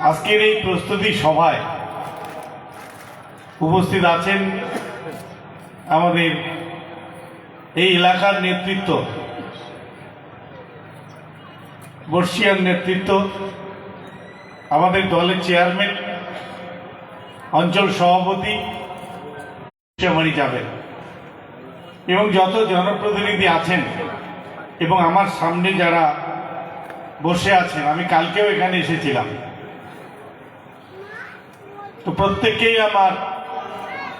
আজকের এই প্রস্তুতি সভায় উপস্থিত আছেন আমাদের এই এলাকার নেতৃত্ব, বর্ষিয়ান নেতৃত্ব, আমাদের দলের চেয়ারম্যান, অঞ্চল সভাপতি শ্যামারি যাবেন। এবং যত জনপ্রতিনিধি আছেন এবং আমার সামনে যারা বসে আছেন আমি কালকেও এখানে এসেছিলাম। তো প্রত্যেককেই আমার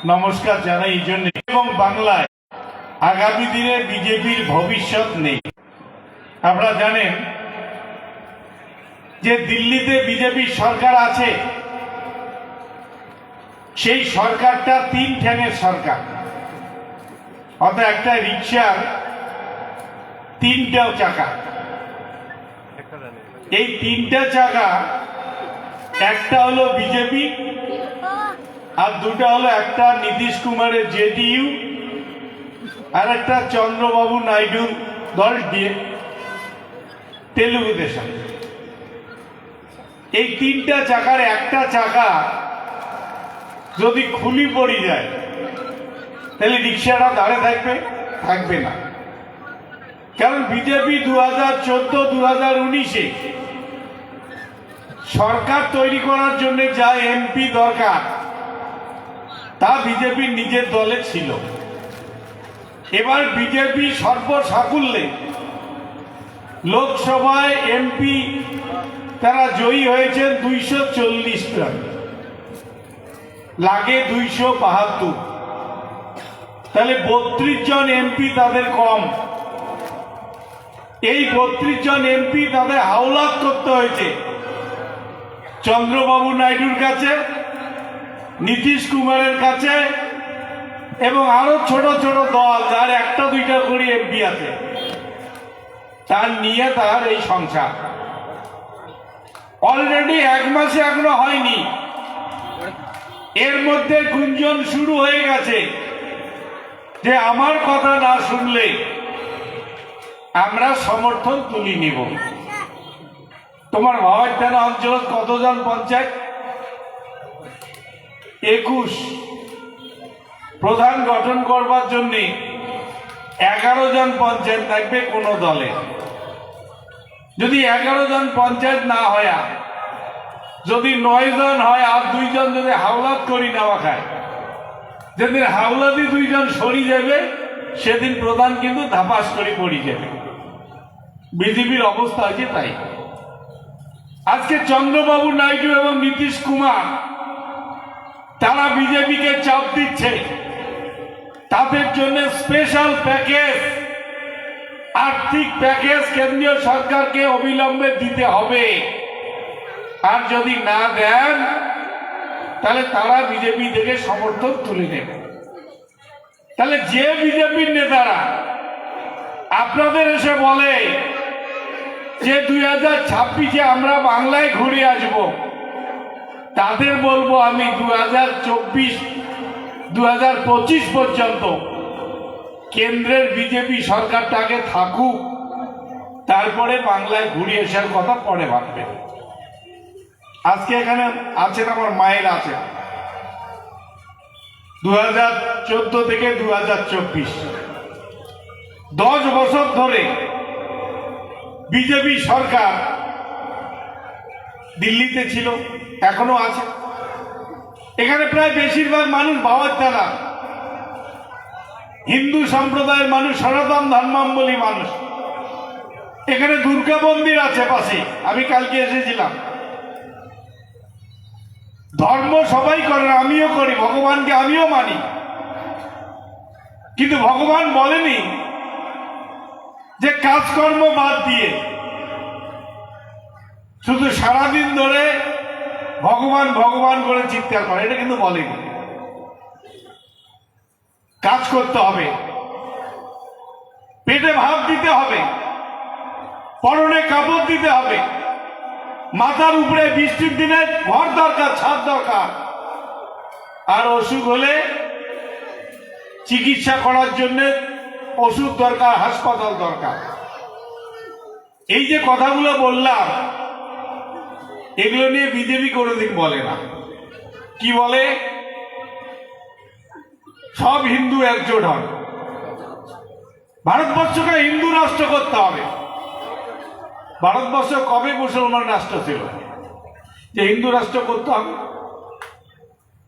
নমস্কার জানাই এই জন্য। এবং বাংলায় আগামী দিনে বিজেপির ভবিষ্যৎ নেই। আপনারা জানেন যে দিল্লিতে বিজেপির সরকার আছে, সেই সরকারটা তিন ঠ্যাঙের সরকার। অর্থাৎ একটা রিক্সার তিনটাও চাকা। এই তিনটা চাকা একটা হলো বিজেপি আর দুটা হলো একটা নীতিশ কুমারের জেডিইউ আর একটা চন্দ্রবাবু নাইডুর দল দিয়ে তেলুগু দেশম এই তিনটা চাকার একটা চাকা যদি খুলি পড়ে যায়, তাহলে রিক্সাটা দাঁড়ে থাকবে থাকবে না। কারণ বিজেপি দু হাজার চোদ্দ দু হাজার উনিশে সরকার তৈরি করার জন্য যা এমপি দরকার, তা বিজেপির নিজের দলে ছিল। এবার বিজেপি সর্বসাকুল্যে লোকসভায় এমপি, তারা জয়ী হয়েছেন দুইশো চল্লিশ জন লাগে দুইশো বাহাত্তর। তাহলে বত্রিশ জন এমপি তাদের কম। এই বত্রিশ জন এমপি তাদের হাওলাত করতে হয়েছে। চন্দ্রবাবু নাইডুর কাছে, নীতিশ কুমারের কাছে, এবং আরও ছোট ছোট দল, যার একটা দুইটা করে এমপি আছে। তার নিয়ে তার এই সংসার। অলরেডি এক মাসে এখনও হয়নি। এর মধ্যে গুঞ্জন শুরু হয়ে গেছে। যে আমার কথা না শুনলে আমরা সমর্থন তুলি নিব। তোমার ভাবার থানা অঞ্চল কতজন পঞ্চায়েত? একুশ। প্রধান গঠন করবার জন্য এগারো জন পঞ্চায়েত থাকবে কোনো দলে। যদি এগারো জন পঞ্চায়েত না হয়, যদি নয় জন হয় আর দুইজন যদি হাওলাত করি নেওয়া খায়, যেদিন হাওলাতি দুইজন সরি যাবে, সেদিন প্রধান কিন্তু ধাপাস করে পড়ি যাবে। বিজেপির অবস্থা আছে তাই। আজকে চন্দ্রবাবু নাইডু এবং নীতিশ কুমার, তারা বিজেপিকে চাপ দিচ্ছে। তাদের জন্য স্পেশাল প্যাকেজ আর্থিক প্যাকেজ কেন্দ্রীয় সরকারকে অবিলম্বে দিতে হবে। আর যদি না দেন, তাহলে তারা বিজেপি থেকে সমর্থন তুলে নেবে। তাহলে যে বিজেপির নেতারা আপনাদের এসে বলে যে দুই হাজার ছাব্বিশে আমরা বাংলায় ঘুরে আসব, তাদের বলব আমি দু হাজার চব্বিশ দু হাজার পঁচিশ পর্যন্ত কেন্দ্রের বিজেপি সরকারটাকে থাকুক, তারপরে বাংলায় ঘুরে আসার কথা পরে ভাববে। আজকে এখানে আছেন আমার মায়ের আছেন। দু হাজার থেকে দু হাজার চব্বিশ। দশ বছর ধরে বিজেপি সরকার দিল্লিতে ছিল, এখনও আছে। এখানে প্রায় বেশিরভাগ মানুষ বাবার তারা হিন্দু সম্প্রদায়ের মানুষ, সনাতন ধর্মাম্বলী মানুষ। এখানে দুর্গা মন্দির আছে পাশে, আমি কালকে এসেছিলাম। ধর্ম সবাই করে, আমিও করি, ভগবানকে আমিও মানি। কিন্তু ভগবান বলেনি যে কাজকর্ম বাদ দিয়ে শুধু সারাদিন ধরে ভগবান ভগবান করে চিৎকার করে, এটা কিন্তু বলেনি। কাজ করতে হবে। পেটে ভাত দিতে হবে। পরনে কাপড় দিতে হবে। মাথার উপরে বৃষ্টির দিনে ঘর দরকার, ছাদ দরকার। আর অসুখ হলে চিকিৎসা করার জন্য ওষুধ দরকার, হাসপাতাল দরকার। এই যে কথাগুলো বললাম, এগুলো নিয়ে বিজেপি কোনোদিন বলে না। কি বলে? সব হিন্দু একজোট হন। ভারতবর্ষকে হিন্দু রাষ্ট্র করতে হবে। ভারতবর্ষ কবে মুসলমান রাষ্ট্র ছিল? যে হিন্দু রাষ্ট্র করতে হবে।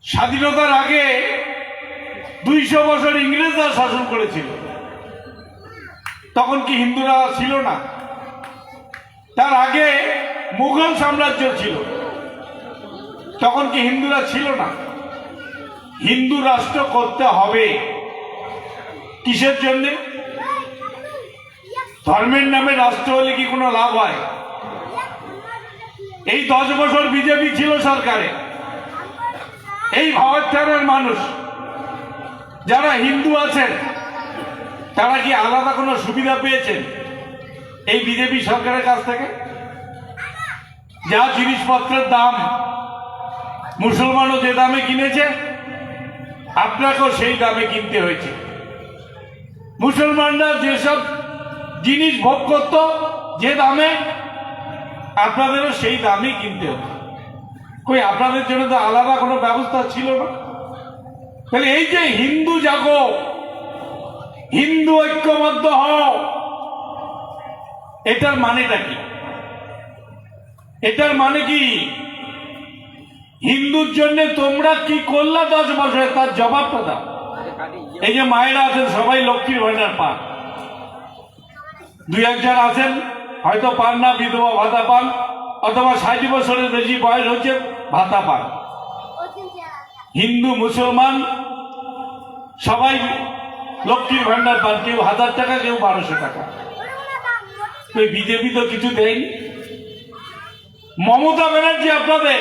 স্বাধীনতার আগে দুইশো বছর ইংরেজরা শাসন করেছিল। তখন কি হিন্দুরা ছিল না? তার আগে মুঘল সাম্রাজ্য ছিল। তখন কি হিন্দুরা ছিল না? হিন্দু রাষ্ট্র করতে হবে। কিসের জন্য? ধর্মের নামে রাষ্ট্র হলে কি কোনো লাভ হয়? এই দশ বছর বিজেপি ছিল সরকারে। এই ভাবাচারের মানুষ, যারা হিন্দু আছেন তারা কি আলাদা কোনো সুবিধা পেয়েছেন এই বিজেপি সরকারের কাছ থেকে? যা জিনিসপত্রের দাম মুসলমানও যে দামে কিনেছে, আপনাকেও সেই দামে কিনতে হয়েছে। মুসলমানরা যেসব জিনিস ভোগ করত, যে দামে আপনাদেরও সেই দামই কিনতে হতো। কই, আপনাদের জন্য তো আলাদা কোনো ব্যবস্থা ছিল না? তাহলে এই যে হিন্দু জাগো হিন্দু ঐক্যবদ্ধ হও। এটার মানেটা কি? এটার মানে কি? হিন্দুর জন্য তোমরা কি করলা দশ বছরে তার জবাবটা দাও। এই যে মায়েরা আছেন, সবাই লক্ষ্মীর ভান্ডার পান। দুই একজন আছেন, হয়তো পান না, বিধবা ভাতা পান, অথবা ষাট বছরের বেশি বয়স হচ্ছে, ভাতা পান। হিন্দু, মুসলমান, সবাই লক্ষ্মীর ভান্ডার পান, কেউ হাজার টাকা, কেউ বারোশো টাকা। তো বিজেপি তো কিছু দেয়নি? মমতা ব্যানার্জি আপনাদের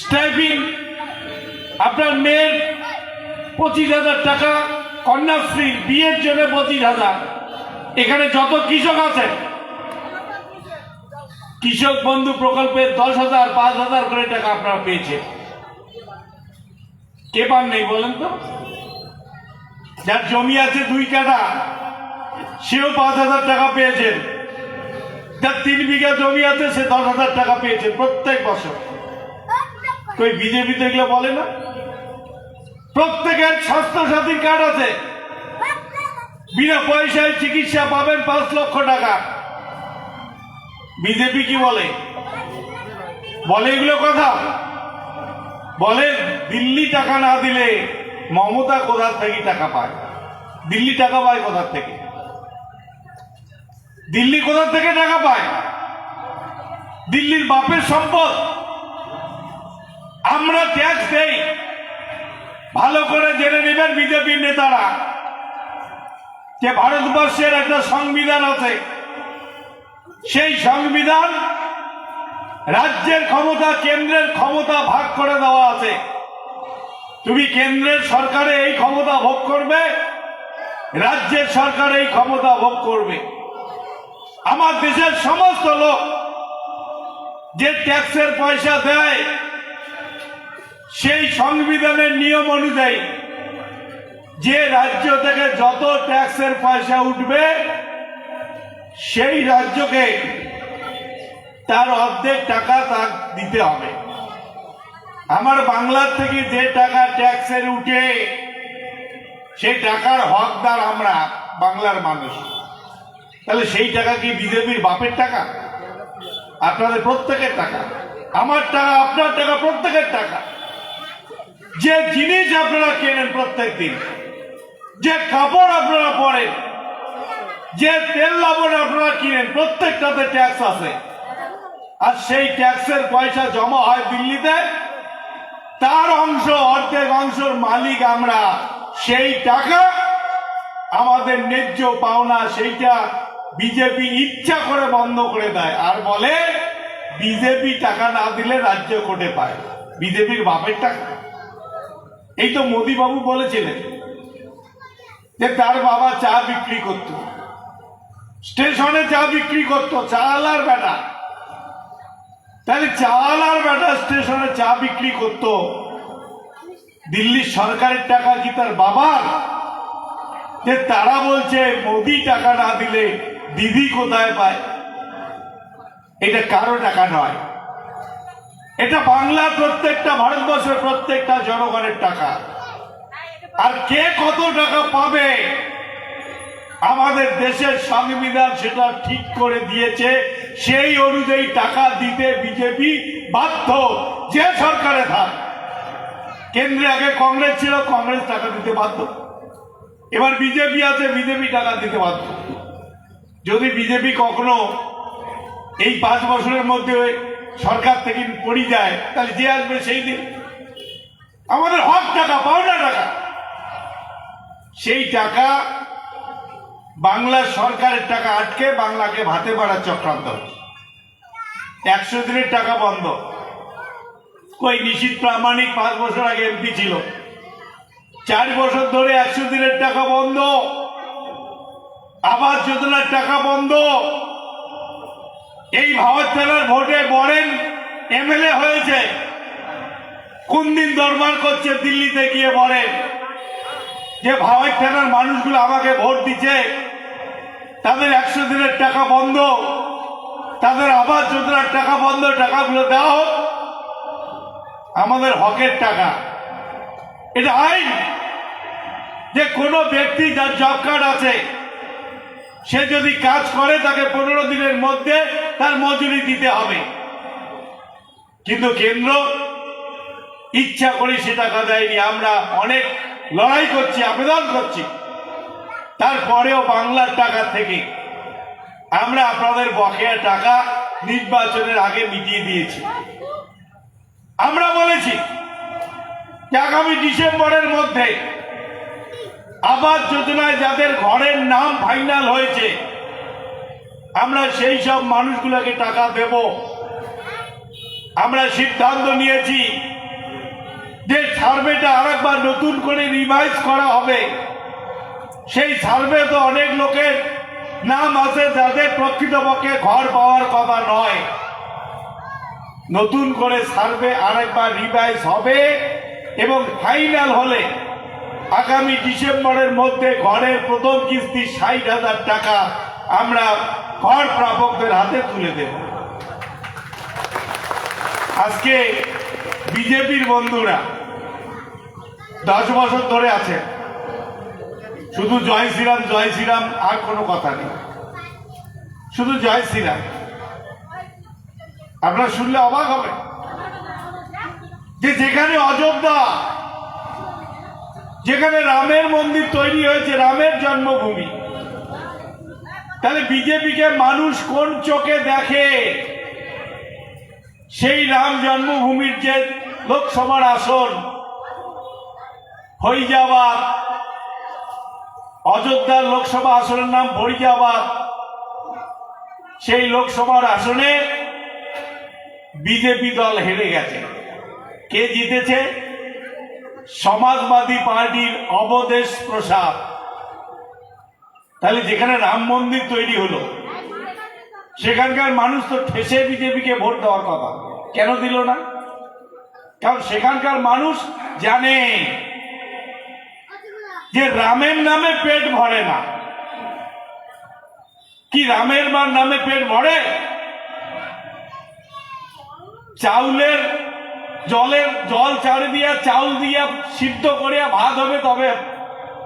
স্টাইপিং আপনার মেয়ের পঁচিশ হাজার টাকা, কন্যাশ্রী, বিয়ের জন্য পঁচিশ হাজার। এখানে যত কৃষক আছে কৃষক বন্ধু প্রকল্পে দশ হাজার, পাঁচ হাজার করে টাকা আপনারা পেয়েছে কে পান নেই বলেন তো? যার জমি আছে দুই কাটা সেও পাঁচ হাজার টাকা পেয়েছেন যার তিন বিঘা জমি আছে, সে দশ হাজার টাকা পেয়েছে প্রত্যেক বছর। কই, বিজেপি তো এগুলো বলে না? প্রত্যেকের স্বাস্থ্য সাথী কার্ড আছে। বিনা পয়সায় চিকিৎসা পাবেন পাঁচ লক্ষ টাকা। বিজেপি কি বলে? বলে এগুলো কথা? বলে দিল্লি টাকা না দিলে মমতা কোথার থেকে টাকা পায়? দিল্লি টাকা পায় কোথার থেকে? দিল্লি কোথার থেকে টাকা পায়? দিল্লির বাপের সম্পদ। আমরা ট্যাক্স দেই। ভালো করে জেনে নেবেন বিজেপির নেতারা, যে ভারতবর্ষের একটা সংবিধান আছে। সেই সংবিধান রাজ্যের ক্ষমতা, কেন্দ্রের ক্ষমতা ভাগ করে দেওয়া আছে। তুমি কেন্দ্রের সরকারে এই ক্ষমতা ভোগ করবে, রাজ্যের সরকার এই ক্ষমতা ভোগ করবে। আমার দেশের সমস্ত লোক যে ট্যাক্সের পয়সা দেয়, সেই সংবিধানের নিয়ম অনুযায়ী যে রাজ্য থেকে যত ট্যাক্সের পয়সা উঠবে, সেই রাজ্যকে তার অর্ধেক টাকা তার দিতে হবে। আমার বাংলার থেকে যে টাকা ট্যাক্সের উঠে, সেই টাকার হকদার আমরা বাংলার মানুষ। তাহলে সেই টাকা কি বিজেপির বাপের টাকা? আপনাদের প্রত্যেকের টাকা। আমার টাকা, আপনার টাকা, প্রত্যেকের টাকা। যে জিনিস আপনারা কেনেন প্রত্যেক দিন যে কাপড় আপনারা পরেন, যে তেল লবণ আপনারা কিনেন, প্রত্যেকটাতে ট্যাক্স আছে। আর সেই ট্যাক্সের পয়সা জমা হয় দিল্লিতে, তার অংশ, অর্ধেক অংশের মালিক আমরা। সেই টাকা আমাদের ন্যায্য পাওনা, সেইটা বিজেপি ইচ্ছা করে বন্ধ করে দেয়। আর বলে, বিজেপি টাকা না দিলে রাজ্য কোটে পায় বিজেপির বাপের টাকা। এই তো মোদী বাবু বলেছিলেন যে, তার বাবা চা বিক্রি করত। স্টেশনে চা বিক্রি করত চাল আর বেটা। তাহলে চাল আর বেটা স্টেশনে চা বিক্রি করত। দিল্লির সরকারের টাকা কি তার বাবার? যে তারা বলছে, মোদি টাকা না দিলে দিদি কোথায় পায়? এটা কারও টাকা নয়। এটা বাংলার প্রত্যেকটা ভারতবর্ষের প্রত্যেকটা জনগণের টাকা। আর কে কত টাকা পাবে? আমাদের দেশের সংবিধান সেটা ঠিক করে দিয়েছে। সেই অনুযায়ী টাকা দিতে বিজেপি বাধ্য। যে সরকারে থাক। কেন্দ্রে আগে কংগ্রেস ছিল, কংগ্রেস টাকা দিতে বাধ্য। এবার বিজেপি আছে, বিজেপি টাকা দিতে বাধ্য। যদি বিজেপি কখনো এই পাঁচ বছরের মধ্যে সরকার থেকে পড়ি যায়, তাহলে যে আসবে সেই দিন। আমাদের হক টাকা পাওনা টাকা। সেই টাকা বাংলার সরকারের টাকা আটকে বাংলাকে ভাতে পাড়ার চক্রান্ত একশো দিনের টাকা বন্ধ। কই নিশীত প্রামাণিক পাঁচ বছর আগে এমপি ছিল। চার বছর ধরে একশো দিনের টাকা বন্ধ। আবাস যোজনার টাকা বন্ধ। এই থানার ভোটে বরেন এমএলএ হয়েছে। কোন দিন দরবার করছে, দিল্লিতে গিয়ে বলেন যে ভাওয়াই থানার মানুষগুলো আমাকে ভোট দিচ্ছে তাদের একশো দিনের টাকা বন্ধ। তাদের আবাস যোজনার টাকা বন্ধ, টাকাগুলো দেওয়া হোক। আমাদের হকের টাকা। এটা আইন। যে কোনো ব্যক্তি যার জব কার্ড আছে, সে যদি কাজ করে, তাকে পনেরো দিনের মধ্যে তার মজুরি দিতে হবে। কিন্তু কেন্দ্র ইচ্ছা করে সে টাকা দেয়নি। আমরা অনেক লড়াই করছি, আবেদন করছি। তারপরেও বাংলার টাকা থেকে আমরা আপনাদের বকেয়া টাকা নির্বাচনের আগে মিটিয়ে দিয়েছি। আমরা বলেছি আগামী ডিসেম্বরের মধ্যে আবাস যোজনায় যাদের ঘরের নাম ফাইনাল হয়েছে, আমরা সেই সব মানুষগুলোকে টাকা দেব। আমরা সিদ্ধান্ত নিয়েছি যে সার্ভেটা আরেকবার নতুন করে রিভাইজ করা হবে। সেই সার্ভে তো অনেক লোকের নাম আছে যাদের প্রকৃতপক্ষে ঘর পাওয়ার কথা নয়। নতুন করে সার্ভে আরেকবার রিভাইজ হবে এবং ফাইনাল হলে আগামী ডিসেম্বরের মধ্যে ঘরের প্রথম কিস্তি ষাট হাজার টাকা আমরা ঘর প্রাপকদের হাতে তুলে দেব। আজকে বিজেপির বন্ধুরা দশ বছর ধরে আছে শুধু জয় শ্রীরাম জয় শ্রীরাম, আর কোনো কথা নেই। শুধু জয় শ্রীরাম। আপনারা শুনলে অবাক হবে যে যেখানে অযোধ্যা, যেখানে রামের মন্দির তৈরি হয়েছে, রামের জন্মভূমি, তাহলে বিজেপিকে মানুষ কোন চোখে দেখে? সেই রাম জন্মভূমির যে লোকসভার আসন ফৈজাবাদ অযোধ্যার লোকসভা আসনের নাম ফরিজাবাদ সেই লোকসভার আসনে বিজেপি দল হেরে গেছে। কে জিতেছে? সমাজবাদী পার্টির অবদেশ প্রসাদ। তাহলে যেখানে রাম মন্দির তৈরি হলো, সেখানকার মানুষ তো ঠেসে বিজেপিকে ভোট দেওয়ার কথা। কেন দিল না? কারণ সেখানকার মানুষ জানে। যে রামের নামে পেট ভরে না। কি রামের মার নামে পেট ভরে? চাউলের জলের জল চাড়ে দিয়া, চাউল দিয়া সিদ্ধ করিয়া ভাত হবে তবে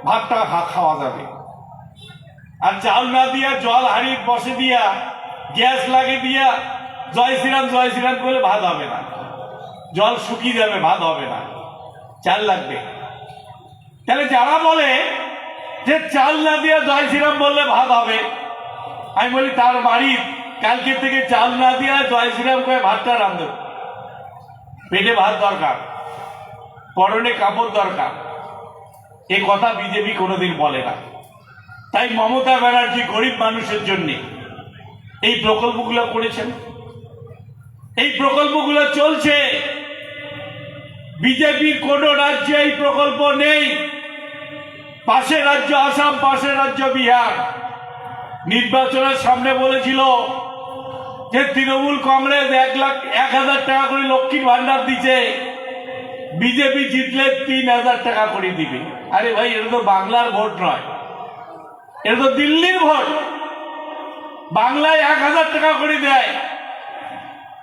ভাতটা ভাত খাওয়া যাবে। আর চাউল না দিয়া, জল হাড়ি বসে দিয়া, গ্যাস লাগে দিয়া, জয় শ্রীরাম জয় শ্রীরাম করলে ভাত হবে না। জল শুকিয়ে যাবে, ভাত হবে না। চাল লাগবে। তাহলে যারা বলে যে চাল না দিয়ে জয় শ্রীরাম বললে ভাত হবে, আমি বলি তার বাড়ির কালকে থেকে চাল না দিয়ে জয় শ্রীরাম করে ভাতটা রান্ধব পেটে ভাত দরকার, পরনে কাপড় দরকার। এ কথা বিজেপি কোনোদিন বলে না। তাই মমতা ব্যানার্জি গরিব মানুষের জন্য এই প্রকল্পগুলো করেছেন। এই প্রকল্পগুলো চলছে। বিজেপির কোনো রাজ্যে এই প্রকল্প নেই। পাশের রাজ্য আসাম, পাশের রাজ্য বিহার। নির্বাচনের সামনে বলেছিল যে তৃণমূল কংগ্রেস এক লাখ, এক হাজার টাকা করে লক্ষ্মীর ভান্ডার দিচ্ছে বিজেপি জিতলে তিন হাজার টাকা করে দিবে। আরে ভাই, এটা তো বাংলার ভোট নয়। এটা তো দিল্লির ভোট। বাংলায় এক হাজার টাকা করে দেয়।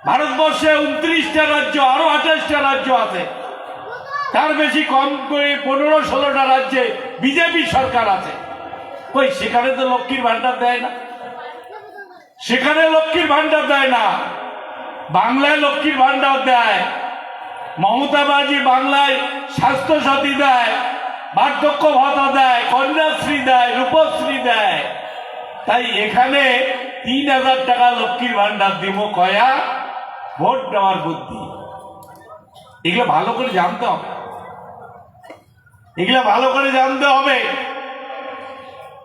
ভারতবর্ষে উনত্রিশটা রাজ্য, আরও আঠাশটা রাজ্য আছে। তার বেশি কম করে পনেরো ষোলোটা রাজ্যে বিজেপি সরকার আছে। কই, সেখানে তো লক্ষ্মীর ভান্ডার দেয় না? সেখানে লক্ষ্মীর ভান্ডার দেয় না। বাংলায় লক্ষ্মীর ভান্ডার দেয়। মমতা বাজি বাংলায় স্বাস্থ্য সাথী দেয়, বার্ধক্য ভাতা দেয়, কন্যাশ্রী দেয়, রূপশ্রী দেয়। তাই এখানে তিন হাজার টাকা লক্ষ্মীর ভান্ডার দিব কয়া? ভোট দেওয়ার বুদ্ধি। এগুলো ভালো করে জানতে হবে। এগুলো ভালো করে জানতে হবে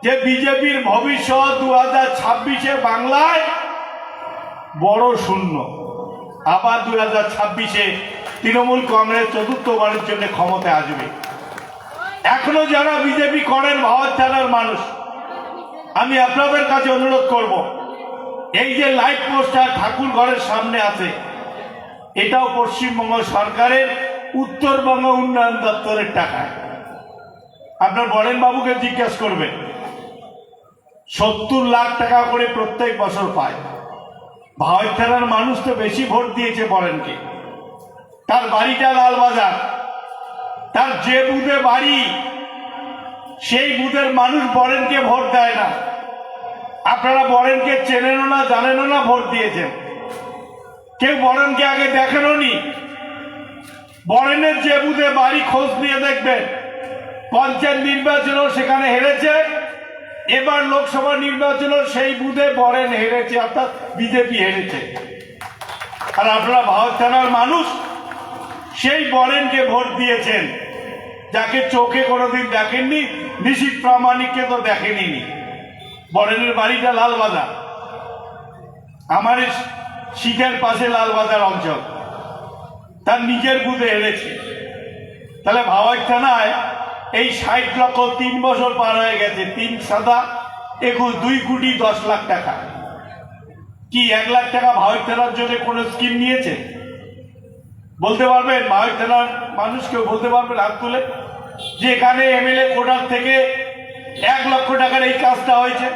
যে বিজেপির ভবিষ্যৎ দু হাজার ছাব্বিশে বাংলায় বড় শূন্য। আবার দু হাজার ছাব্বিশে তৃণমূল কংগ্রেস চতুর্থবারের জন্য ক্ষমতায় আসবে। এখনও যারা বিজেপি করেন ভাওয়ার থানার মানুষ, আমি আপনাদের কাছে অনুরোধ করব, এই যে লাইট পোস্টার ঠাকুর ঘরের সামনে আছে, এটাও পশ্চিমবঙ্গ সরকারের, উত্তরবঙ্গ উন্নয়ন দপ্তরের টাকায়। আপনার বরেন বাবুকে জিজ্ঞেস করবেন। সত্তর লাখ টাকা করে প্রত্যেক বছর পায়। ভাওয়ার মানুষ তো বেশি ভোট দিয়েছে বরেনকে। তার বাড়িটা লালবাজার। তার যে বুধে বাড়ি, সেই বুথের মানুষ বরেনকে ভোট দেয় না। আপনারা বরেনকে চেনেনও না, জানেনও না ভোট দিয়েছেন। কেউ বরেনকে আগে দেখেনও নি বরেনের যে বুধে বাড়ি খোঁজ নিয়ে দেখবেন। পঞ্চায়েত নির্বাচনও সেখানে হেরেছে। এবার লোকসভা নির্বাচনও সেই বুথে বরেন হেরেছে, অর্থাৎ বিজেপি হেরেছে। আর আপনারা ভারত থানার মানুষ, সেই বরেনকে ভোট দিয়েছেন, যাকে চোখে কোনোদিন দেখেননি, নিশিত প্রামাণিককে তো দেখেনি বরেনের বাড়িটা লালবাজার। আমার শিখের পাশে লালবাজার অঞ্চল। তার নিজের বুথে হেরেছে। তাহলে ভাওয়াই থানায় এই ষাট লক্ষ তিন বছর পার হয়ে গেছে, তিন সাদা, একুশ দুই কোটি দশ লাখ টাকা। কি এক লাখ টাকা ভাওয়াই থানার জন্য কোনো স্কিম নিয়েছে? বলতে পারবেন ভাওয়াই থানার মানুষ কেউ বলতে পারবেন হাত তুলে? যে এখানে এমএলএ কোটার থেকে এক লক্ষ টাকার এই কাজটা হয়েছে,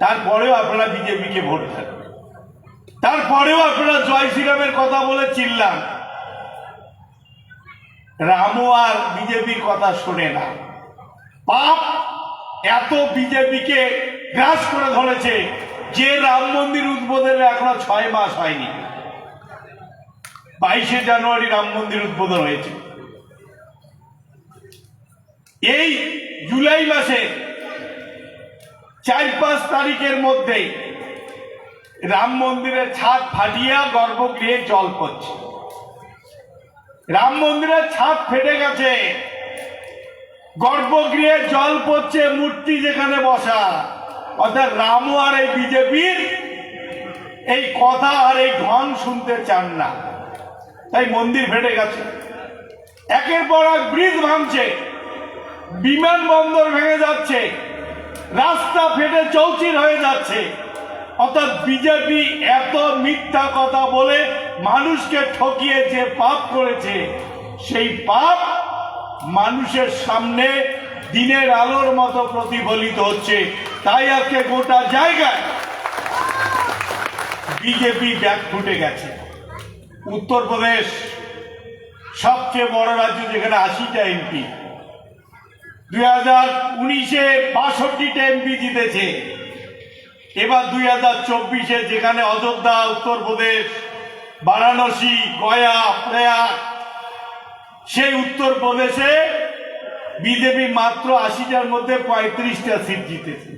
তারপরেও আপনারা বিজেপিকে ভোট দেন। তারপরেও আপনারা জয় শ্রীরামের কথা বলে চিল্লান। রামও আর বিজেপির কথা শোনে না। পাপ এত বিজেপিকে গ্রাস করে ধরেছে যে রাম মন্দির উদ্বোধনে এখনও ছয় মাস হয়নি। বাইশে জানুয়ারি রাম মন্দির উদ্বোধন হয়েছে। এই জুলাই মাসে চার পাঁচ তারিখের মধ্যেই রাম মন্দিরের ছাদ ফাটিয়া গর্ভগৃহে জল পড়ছে। রাম মন্দিরের ছাদ ফেটে গেছে। গর্ভগৃহে জল পড়ছে, মূর্তি যেখানে বসা। অর্থাৎ রামও আর এই বিজেপির এই কথা আর এই ঢং শুনতে চান না। তাই মন্দির ফেটে গেছে। একের পর এক ব্রিজ ভাঙছে। বিমানবন্দর ভেঙে যাচ্ছে। রাস্তা ফেটে চৌচির হয়ে যাচ্ছে। অর্থাৎ বিজেপি এত মিথ্যা কথা বলে মানুষকে ঠকিয়েছে পাপ করেছে, সেই পাপ মানুষের সামনে দিনের আলোর মতো প্রতিফলিত হচ্ছে। তাই আজকে গোটা জায়গায় বিজেপি ব্যাগ ফুটে গেছে। উত্তরপ্রদেশ সবচেয়ে বড় রাজ্য যেখানে আশিটা এমপি দুই হাজার উনিশে বাষট্টিটা এমপি জিতেছে। এবার দুই হাজার চব্বিশে যেখানে অযোধ্যা, উত্তরপ্রদেশ, বারাণসী, গয়া, প্রয়াগ, সেই উত্তরপ্রদেশে বিজেপি মাত্র আশিটার মধ্যে পঁয়ত্রিশটা সিট জিতেছে।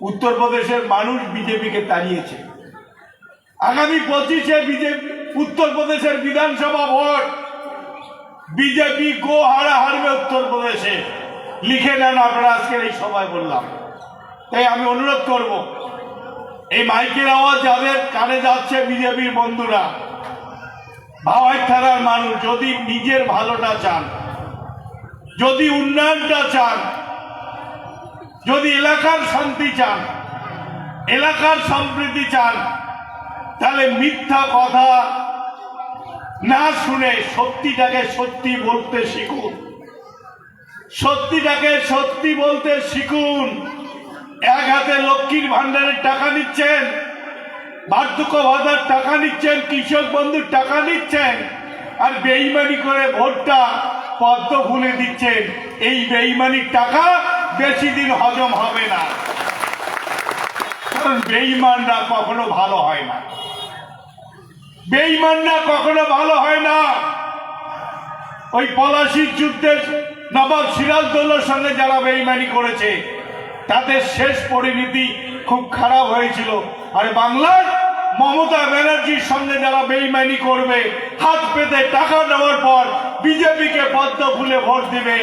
উত্তরপ্রদেশের মানুষ বিজেপিকে তাড়িয়েছে। আগামী পঁচিশে বিজেপি, উত্তরপ্রদেশের বিধানসভা ভোট। বিজেপি গো হারা হারবে উত্তরপ্রদেশে। লিখে নেন আপনারা, আজকের এই সভায় বললাম। তাই আমি অনুরোধ করব, এই মাইকের আওয়াজ যাদের কানে যাচ্ছে বিজেপির বন্ধুরা, ভাওয়াই থানার মানুষ, যদি নিজের ভালোটা চান, যদি উন্নয়নটা চান, যদি এলাকার শান্তি চান, এলাকার সম্প্রীতি চান, তাহলে মিথ্যা কথা না শুনে সত্যিটাকে সত্যি বলতে শিখুন। সত্যিটাকে সত্যি বলতে শিখুন। এক হাতে লক্ষ্মীর ভান্ডারের টাকা দিচ্ছেন বার্ধক্য ভাতার টাকা নিচ্ছেন, কৃষক বন্ধুর টাকা নিচ্ছেন, আর বেইমানি করে ভোটটা পদ্ম ভুলে দিচ্ছেন। এই বেইমানির টাকা বেশি দিন হজম হবে না। কারণ বেইমানরা কখনো ভালো হয় না। বেইমানরা কখনো ভালো হয় না। ওই পলাশির যুদ্ধের নবাব সিরাজদৌল্লার সঙ্গে যারা বেইমানি করেছে তাদের শেষ পরিণতি খুব খারাপ হয়েছিল। আর বাংলার মমতা ব্যানার্জির সঙ্গে যারা বেইমানি করবে, হাত পেতে টাকা নেওয়ার পর বিজেপিকে পদ্ম ফুলে ভোট দিবে,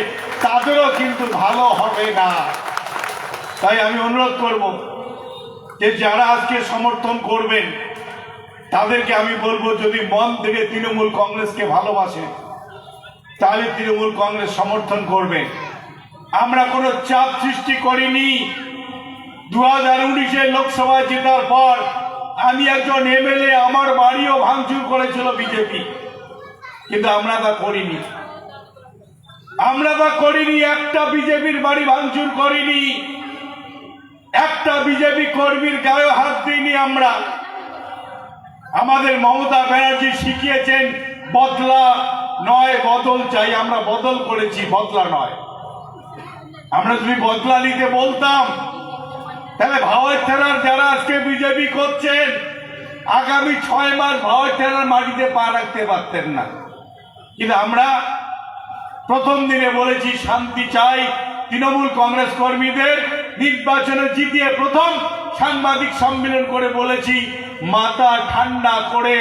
তাদেরও কিন্তু ভালো হবে না। তাই আমি অনুরোধ করব যে যারা আজকে সমর্থন করবেন, তাদেরকে আমি বলব যদি মন থেকে তৃণমূল কংগ্রেসকে ভালোবাসে, তাহলে তৃণমূল কংগ্রেস সমর্থন করবে। আমরা কোনো চাপ সৃষ্টি করিনি। দু হাজার উনিশে লোকসভায় জেতার পর আমি একজন এমএলএ, আমার বাড়িও ভাঙচুর করেছিল বিজেপি। কিন্তু আমরা তা করিনি। আমরা তা করিনি, একটা বিজেপির বাড়ি ভাঙচুর করিনি। একটা বিজেপি কর্মীর গায়ে হাত দিইনি আমরা। আমাদের মমতা ব্যানার্জি শিখিয়েছেন, বদলা নয়, বদল চাই। আমরা বদল করেছি, বদলা নয়। আমরা যদি বদলা নিতে বলতাম, তাহলে ভাওয়ার থানার যারা আজকে বিজেপি করছেন, আগামী ছয় মাস ভাওয়ার থানার মাটিতে পা রাখতে পারতেন না। কিন্তু আমরা প্রথম দিনে বলেছি, শান্তি চাই তৃণমূল কংগ্রেস কর্মীদের। নির্বাচনে জিতিয়ে প্রথম সাংবাদিক সম্মেলন করে বলেছি, মাথা ঠান্ডা করে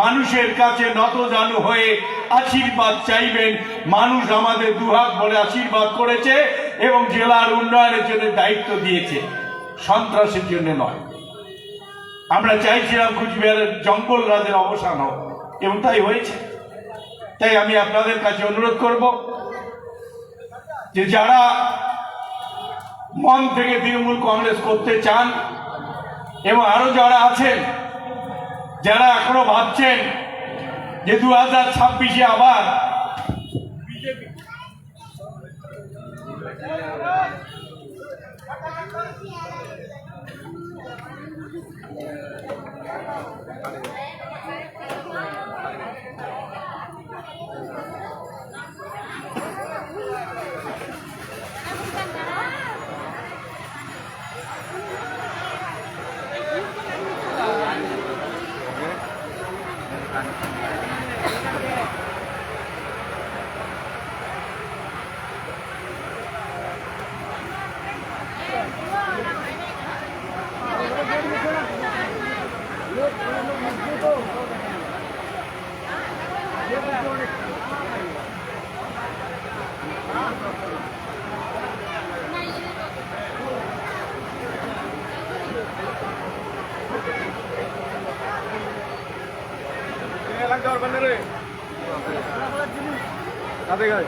মানুষের কাছে নতজানু হয়ে আশীর্বাদ চাইবেন। মানুষ আমাদের দুহাত বলে আশীর্বাদ করেছে। এবং জেলার উন্নয়নের জন্য দায়িত্ব দিয়েছে। সন্ত্রাসের জন্য নয়। আমরা চাইছিলাম কুচবিহারের জঙ্গল রাজের অবসান হোক, এবং তাই হয়েছে। তাই আমি আপনাদের কাছে অনুরোধ করব যে যারা মন থেকে তৃণমূল কংগ্রেস করতে চান, এবং আরও যারা আছেন, যারা এখনও ভাবছেন যে দু হাজার ছাব্বিশে আবার কাতে গাই।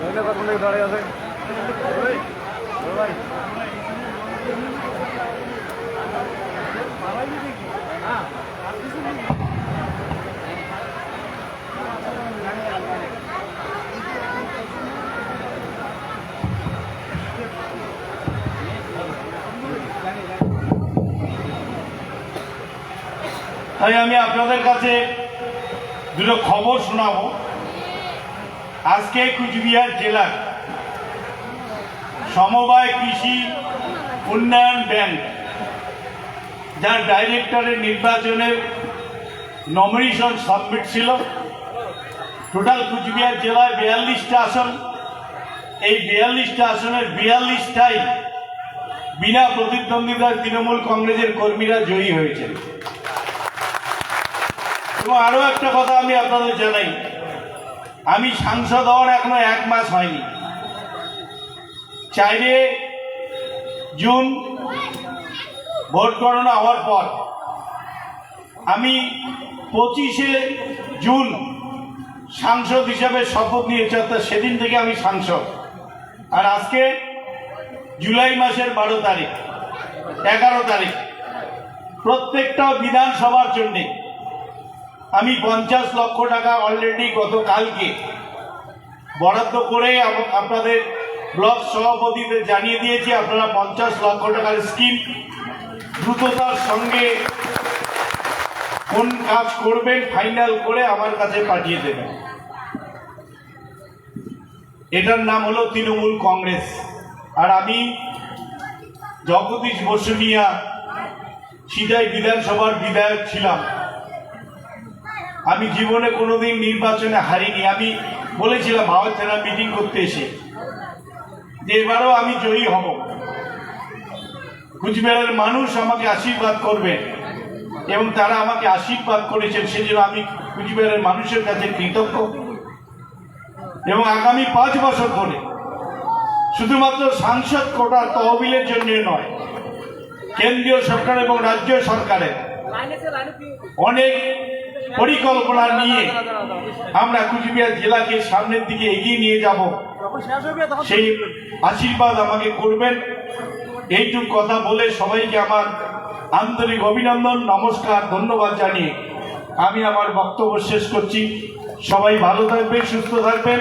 মহিলা কখন থেকে দাঁড়িয়ে আছে? তাই আমি আপনাদের কাছে দুটো খবর শোনাবো। আজকে কুচবিহার জেলার সমবায় কৃষি উন্নয়ন ব্যাংক, যার ডাইরেক্টরের নির্বাচনের নমিনেশন সাবমিট ছিল। টোটাল কুচবিহার জেলায় বিয়াল্লিশটা আসন। এই বিয়াল্লিশটা আসনের বিয়াল্লিশটাই বিনা প্রতিদ্বন্দ্বিতায় তৃণমূল কংগ্রেসের কর্মীরা জয়ী হয়েছেন। এবং আরও একটা কথা আমি আপনাদের জানাই। আমি সাংসদ হওয়ার এখনও এক মাস হয়নি। চাইরে জুন ভোট গণনা হওয়ার পর আমি পঁচিশে জুন সাংসদ হিসাবে শপথ নিয়েছি, অর্থাৎ সেদিন থেকে আমি সাংসদ। আর আজকে জুলাই মাসের বারো তারিখ, এগারো তারিখ। প্রত্যেকটা বিধানসভার জন্যে আমি পঞ্চাশ লক্ষ টাকা অলরেডি গতকালকে বরাদ্দ করে আপনাদের ব্লক সভাপতিদের জানিয়ে দিয়েছি, আপনারা পঞ্চাশ লক্ষ টাকার স্কিম দ্রুততার সঙ্গে কোন কাজ করবেন ফাইনাল করে আমার কাছে পাঠিয়ে দেবেন। এটার নাম হলো তৃণমূল কংগ্রেস। আর আমি জগদীশ বসুনিয়া, সিদাই বিধানসভার বিধায়ক ছিলাম। আমি জীবনে কোনোদিন নির্বাচনে হারিনি। আমি বলেছিলাম ভারত সেনা মিটিং করতে এসে। যে এবারও আমি জয়ী হব। কুচবিহারের মানুষ আমাকে আশীর্বাদ করবে এবং তারা আমাকে আশীর্বাদ করেছেন সেজন্য আমি কুচবিহারের মানুষের কাছে কৃতজ্ঞ। এবং আগামী পাঁচ বছর ধরে শুধুমাত্র সাংসদ কোটা তহবিলের জন্য নয় কেন্দ্রীয় সরকার এবং রাজ্য সরকারের অনেক পরিকল্পনা নিয়ে আমরা কুচবিহার জেলাকে সামনের দিকে এগিয়ে নিয়ে যাব। সেই আশীর্বাদ আমাকে করবেন। এইটুক কথা বলে সবাইকে আমার আন্তরিক অভিনন্দন, নমস্কার, ধন্যবাদ জানিয়ে আমি আমার বক্তব্য শেষ করছি। সবাই ভালো থাকবেন, সুস্থ থাকবেন।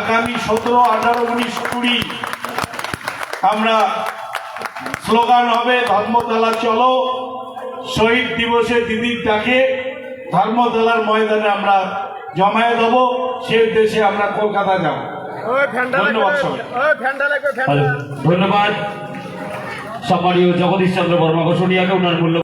আগামী সতেরো, আঠারো, উনিশ, কুড়ি আমরা স্লোগান হবে, ধর্মতলা চলো, শহীদ দিবসে দিদির ডাকে। ধর্মতলার ময়দানে আমরা জমায়ে দেব সে দেশে আমরা কলকাতা যাব। ধন্যবাদ সম্মানীয় জগদীশ চন্দ্র বর্মা ঘোষণিয়াকে ওনার মূল্য